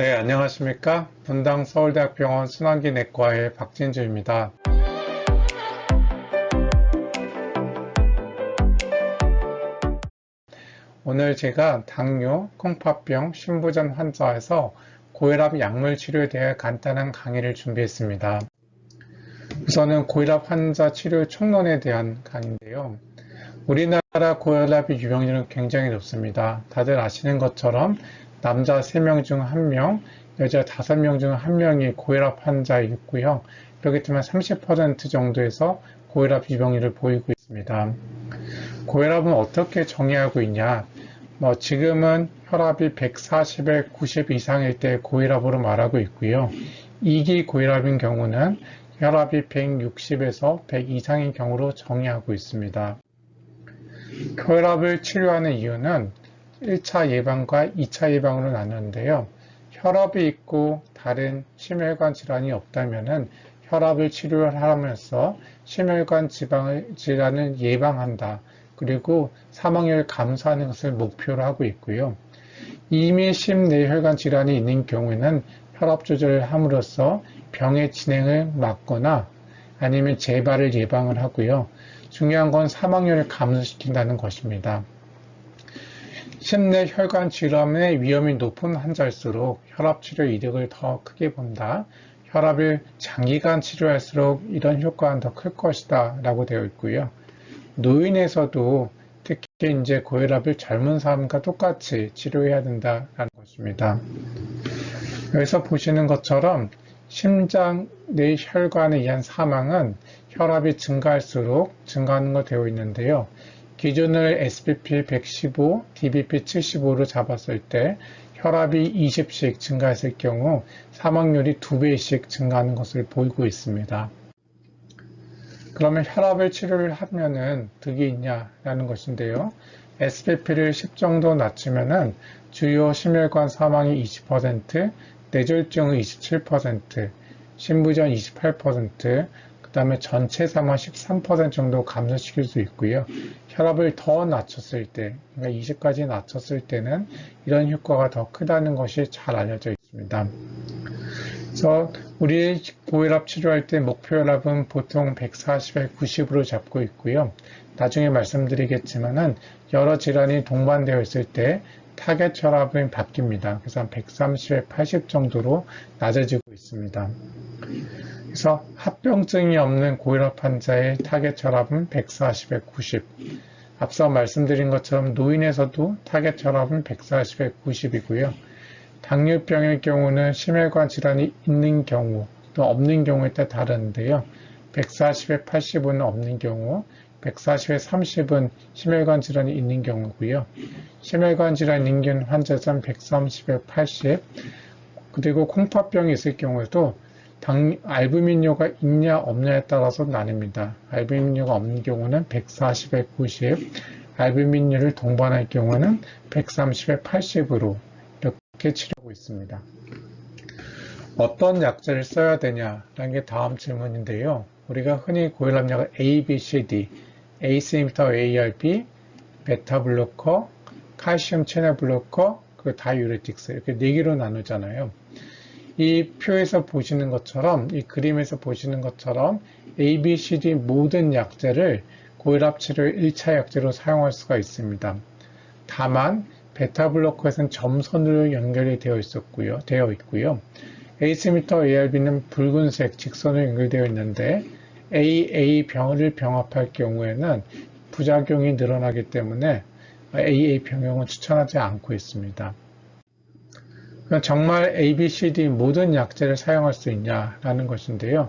네, 안녕하십니까. 분당 서울대학병원 순환기 내과의 박진주입니다. 오늘 제가 당뇨, 콩팥병, 신부전 환자에서 고혈압 약물 치료에 대해 간단한 강의를 준비했습니다. 우선은 고혈압 환자 치료 총론에 대한 강의인데요. 우리나라 고혈압의 유병률은 굉장히 높습니다. 다들 아시는 것처럼 남자 3명 중 1명, 여자 5명 중 1명이 고혈압 환자이고요. 그렇기 때문에 30% 정도에서 고혈압 유병률을 보이고 있습니다. 고혈압은 어떻게 정의하고 있냐? 뭐 지금은 혈압이 140에 90 이상일 때 고혈압으로 말하고 있고요. 2기 고혈압인 경우는 혈압이 160에서 100 이상인 경우로 정의하고 있습니다. 고혈압을 치료하는 이유는 1차 예방과 2차 예방으로 나누는데요. 혈압이 있고 다른 심혈관 질환이 없다면 혈압을 치료하면서 심혈관 질환을 예방한다. 그리고 사망률 감소하는 것을 목표로 하고 있고요. 이미 심내혈관 질환이 있는 경우에는 혈압 조절을 함으로써 병의 진행을 막거나 아니면 재발을 예방을 하고요. 중요한 건 사망률을 감소시킨다는 것입니다. 심내 혈관 질환의 위험이 높은 환자일수록 혈압 치료 이득을 더 크게 본다. 혈압을 장기간 치료할수록 이런 효과는 더 클 것이다 라고 되어 있고요. 노인에서도 특히 이제 고혈압을 젊은 사람과 똑같이 치료해야 된다라는 것입니다. 여기서 보시는 것처럼 심장 내 혈관에 의한 사망은 혈압이 증가할수록 증가하는 거 되어 있는데요. 기준을 SBP 115, DBP 75로 잡았을 때 혈압이 20씩 증가했을 경우 사망률이 2배씩 증가하는 것을 보이고 있습니다. 그러면 혈압을 치료를 하면은 득이 있냐라는 것인데요. SPP를 10 정도 낮추면은 주요 심혈관 사망이 20%, 뇌졸중의 27%, 신부전 28%, 그 다음에 전체 사망 13% 정도 감소시킬 수 있고요. 혈압을 더 낮췄을 때, 그러니까 20까지 낮췄을 때는 이런 효과가 더 크다는 것이 잘 알려져 있습니다. 그래서 우리 고혈압 치료할 때 목표 혈압은 보통 140에 90으로 잡고 있고요. 나중에 말씀드리겠지만은 여러 질환이 동반되어 있을 때 타겟 혈압은 바뀝니다. 그래서 130에 80 정도로 낮아지고 있습니다. 그래서 합병증이 없는 고혈압 환자의 타겟 혈압은 140에 90. 앞서 말씀드린 것처럼 노인에서도 타겟 혈압은 140에 90이고요. 당뇨병의 경우는 심혈관 질환이 있는 경우 또 없는 경우에 따라 다른데요. 140에 80은 없는 경우, 140에 30은 심혈관 질환이 있는 경우고요. 심혈관 질환 인근 환자는 130에 80, 그리고 콩팥병이 있을 경우에도 당, 알부민료가 있냐 없냐에 따라서 나뉩니다. 알부민료가 없는 경우는 140에 90, 알부민료를 동반할 경우는 130에 80으로 이렇게 치료하고 있습니다. 어떤 약제를 써야 되냐라는 게 다음 질문인데요. 우리가 흔히 고혈압약을 A, B, C, D, ACE 인히비터 ARB, 베타 블로커, 칼슘 채널 블로커, 그 다이유레틱스 이렇게 네 개로 나누잖아요. 이 표에서 보시는 것처럼 이 그림에서 보시는 것처럼 A, B, C, D 모든 약제를 고혈압 치료의 1차 약제로 사용할 수가 있습니다. 다만 베타 블로커에서는 점선으로 연결이 되어 있었고요. 되어 있고요. 에이스미터 ARB는 붉은색 직선으로 연결되어 있는데 AA 병을 병합할 경우에는 부작용이 늘어나기 때문에 AA 병용은 추천하지 않고 있습니다. 정말 ABCD 모든 약제를 사용할 수 있냐라는 것인데요.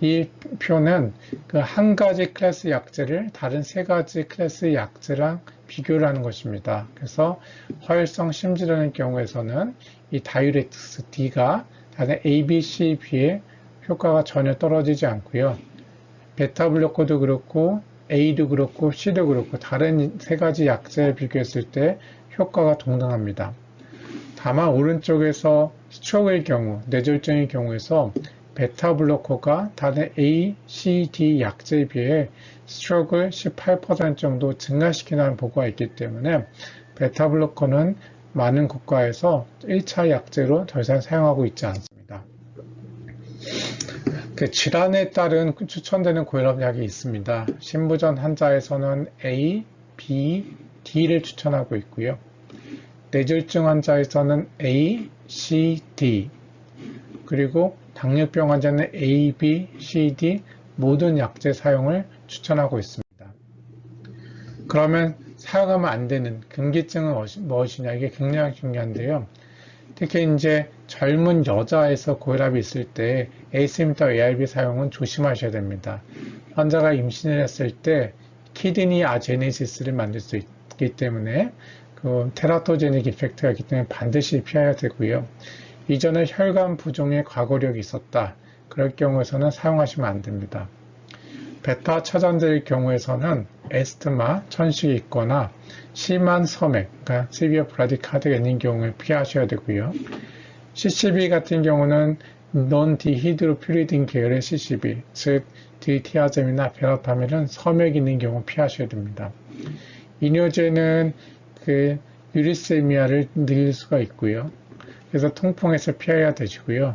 이 표는 그 한 가지 클래스 약제를 다른 세 가지 클래스 약제랑 비교를 하는 것입니다. 그래서 허혈성 심질환의 경우에서는 이 다이유레틱스 D가 다른 A, B, C, B에 효과가 전혀 떨어지지 않고요. 베타 블로커도 그렇고 A도 그렇고 C도 그렇고 다른 세 가지 약제를 비교했을 때 효과가 동등합니다. 다만 오른쪽에서 스트로크의 경우, 뇌졸중의 경우에서 베타 블로커가 다른 A, C, D 약제에 비해 스트로크를 18% 정도 증가시키는 보고가 있기 때문에 베타 블로커는 많은 국가에서 1차 약제로 더 이상 사용하고 있지 않습니다. 그 질환에 따른 추천되는 고혈압 약이 있습니다. 신부전 환자에서는 A, B, D를 추천하고 있고요. 뇌졸중 환자에서는 A, C, D 그리고 당뇨병 환자는 A, B, C, D 모든 약제 사용을 추천하고 있습니다. 그러면 사용하면 안 되는 금기증은 무엇이냐 이게 굉장히 중요한데요. 특히 이제 젊은 여자에서 고혈압이 있을 때 AC미터 ARB 사용은 조심하셔야 됩니다. 환자가 임신을 했을 때 키드니 아제네시스를 만들 수 있기 때문에 그 테라토제닉 이펙트가 있기 때문에 반드시 피해야 되고요. 이전에 혈관 부종의 과거력이 있었다. 그럴 경우에서는 사용하시면 안 됩니다. 베타 차단제의 경우에서는 에스트마, 천식이 있거나 심한 섬액, 그러니까 시비어 브라디카드가 있는 경우에 피하셔야 되고요. CCB 같은 경우는 논 디히드로퓨리딘 계열의 CCB, 즉 디티아젬이나 베라타민은 섬액이 있는 경우 피하셔야 됩니다. 이뇨제는 그 유리세미아를 늘릴 수가 있고요. 그래서 통풍에서 피해야 되시고요.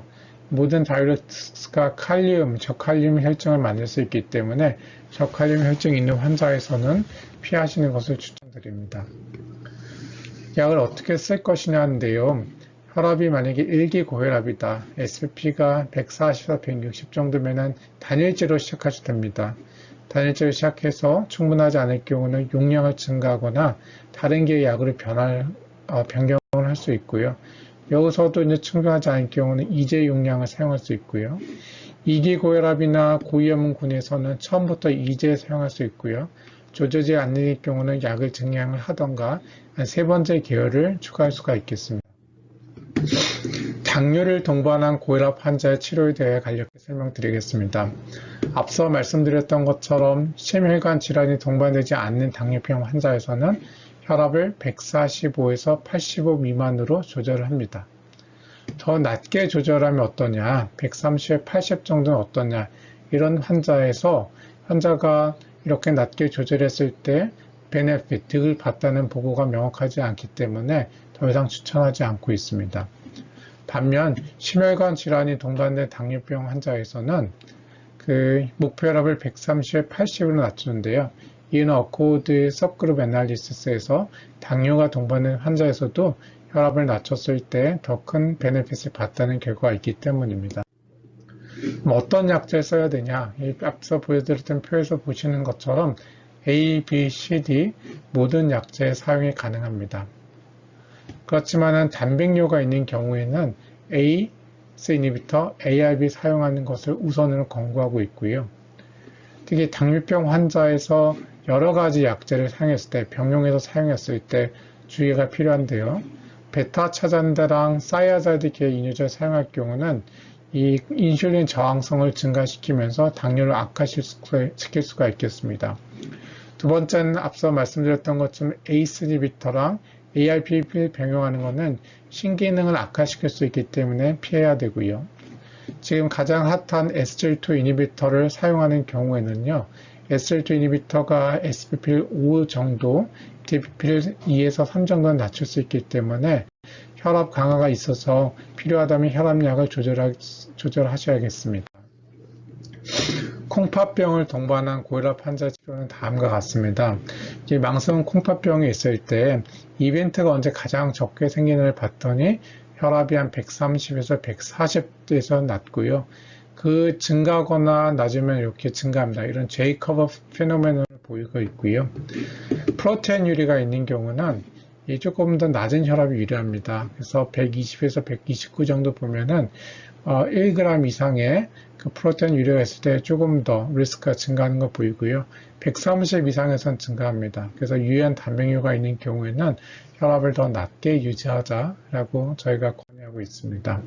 모든 다이렉트가 칼륨, 저칼륨 혈증을 만들 수 있기 때문에 저칼륨 혈증이 있는 환자에서는 피하시는 것을 추천드립니다. 약을 어떻게 쓸 것이냐인데요. 혈압이 만약에 1기 고혈압이다. SPP가 140에서 160 정도면은 단일제로 시작하셔도 됩니다. 단일제로 시작해서 충분하지 않을 경우는 용량을 증가하거나 다른 개의 약으로 변할, 어, 변경을 할 수 있고요. 여기서도 이제 충분하지 않을 경우는 이제 용량을 사용할 수 있고요. 이기 고혈압이나 고위험군에서는 처음부터 이제 사용할 수 있고요. 조절지 않는 경우는 약을 증량을 하던가 세 번째 계열을 추가할 수가 있겠습니다. 당뇨를 동반한 고혈압 환자의 치료에 대해 간략히 설명드리겠습니다. 앞서 말씀드렸던 것처럼 심혈관 질환이 동반되지 않는 당뇨병 환자에서는 혈압을 145에서 85 미만으로 조절을 합니다. 더 낮게 조절하면 어떠냐, 130에 80 정도는 어떠냐, 이런 환자에서 환자가 이렇게 낮게 조절했을 때 베네핏, 득을 봤다는 보고가 명확하지 않기 때문에 더 이상 추천하지 않고 있습니다. 반면 심혈관 질환이 동반된 당뇨병 환자에서는 그 목표 혈압을 130에 80으로 낮추는데요. 이는 어코드 서그룹 애널리시스에서 당뇨가 동반된 환자에서도 혈압을 낮췄을 때 더 큰 베네핏을 봤다는 결과가 있기 때문입니다. 어떤 약제를 써야 되냐? 앞서 보여드렸던 표에서 보시는 것처럼 A, B, C, D 모든 약제 사용이 가능합니다. 그렇지만 단백뇨가 있는 경우에는 A, C 이니비터, ARB 사용하는 것을 우선으로 권고하고 있고요. 특히 당뇨병 환자에서 여러 가지 약제를 사용했을 때, 병용에서 사용했을 때 주의가 필요한데요. 베타 차단제랑 사이아자이드계 이뇨제를 사용할 경우는 이 인슐린 저항성을 증가시키면서 당뇨를 악화시킬 수가 있겠습니다. 두 번째는 앞서 말씀드렸던 것처럼 ACE 이니비터랑 ARP를 병용하는 것은 신기능을 악화시킬 수 있기 때문에 피해야 되고요. 지금 가장 핫한 SGL2 이니비터를 사용하는 경우에는요. SL2 이니비터가 SPP를 5 정도, DPP를 2에서 3 정도는 낮출 수 있기 때문에 혈압 강화가 있어서 필요하다면 혈압약을 조절하, 조절하셔야겠습니다. 콩팥병을 동반한 고혈압 환자 치료는 다음과 같습니다. 망성 콩팥병이 있을 때 이벤트가 언제 가장 적게 생기는을 봤더니 혈압이 한 130에서 140에서 낮고요. 그 증가하거나 낮으면 이렇게 증가합니다. 이런 제이커버 페노메논을 보이고 있고요. 프로테인 유리가 있는 경우는 조금 더 낮은 혈압이 유리합니다. 그래서 120에서 129 정도 보면은 1g 어, 이상의 그 프로테인 유리가 있을 때 조금 더 리스크가 증가하는 거 보이고요. 130 이상에선 증가합니다. 그래서 유해한 단백뇨가 있는 경우에는 혈압을 더 낮게 유지하자라고 저희가 권유하고 있습니다.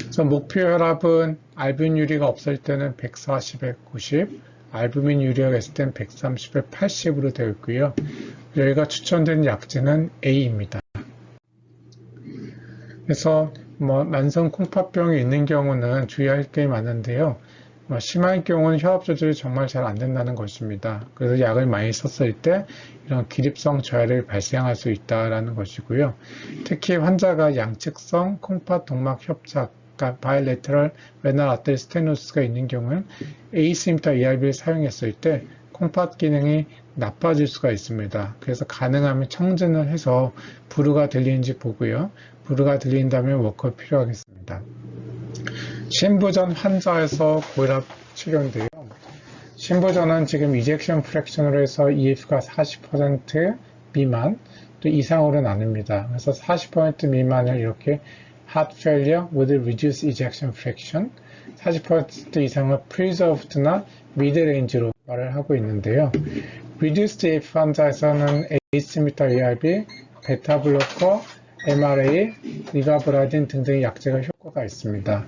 그래서 목표 혈압은 알부민 유리가 없을 때는 140에 90, 알부민 유리가 있을 때는 130에 80으로 되어 있고요. 저희가 추천드린 약제는 A입니다. 그래서 뭐 만성 콩팥병이 있는 경우는 주의할 게 많은데요. 뭐 심할 경우는 혈압 조절이 정말 잘 안 된다는 것입니다. 그래서 약을 많이 썼을 때 이런 기립성 저하를 발생할 수 있다라는 것이고요. 특히 환자가 양측성 콩팥 동막 협착, 바이레터럴 레날 아테리 스테노스가 있는 경우는 에이스미터 ERB를 사용했을 때 콩팥 기능이 나빠질 수가 있습니다. 그래서 가능하면 청진을 해서 부르가 들리는지 보고요. 부르가 들린다면 워커 필요하겠습니다. 신부전 환자에서 고혈압 치료인데요. 신부전은 지금 이젝션 프랙션으로 해서 EF가 40% 미만 또 이상으로 나눕니다. 그래서 40% 미만을 이렇게 heart failure with reduced ejection fraction 40% 이상을 preserved나 mid-range로 말을 하고 있는데요. reduced EF 환자에서는 AC미터 ERB, 베타 블로커, MRA, 리바브라딘 등등의 약제가 효과가 있습니다.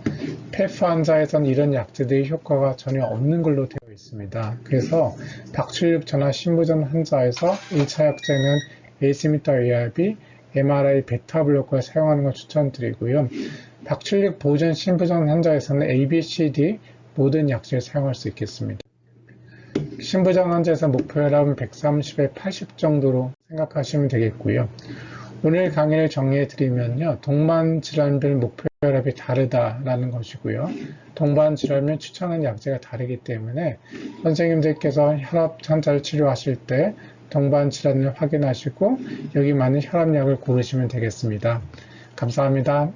페프 환자에서는 이런 약제들의 효과가 전혀 없는 걸로 되어 있습니다. 그래서 박출육 전화 신부전 환자에서 1차 약제는 AC미터 ARB, MRI 베타 블로커를 사용하는 걸 추천드리고요. 박출육 보존 신부전 환자에서는 ABCD 모든 약제를 사용할 수 있겠습니다. 신부전 환자에서 목표 혈압은 130에 80 정도로 생각하시면 되겠고요. 오늘 강의를 정리해 드리면요. 동반 질환별 목표 혈압이 다르다라는 것이고요. 동반 질환면 추천하는 약제가 다르기 때문에 선생님들께서 혈압 환자를 치료하실 때 동반 질환을 확인하시고 여기 맞는 혈압약을 고르시면 되겠습니다. 감사합니다.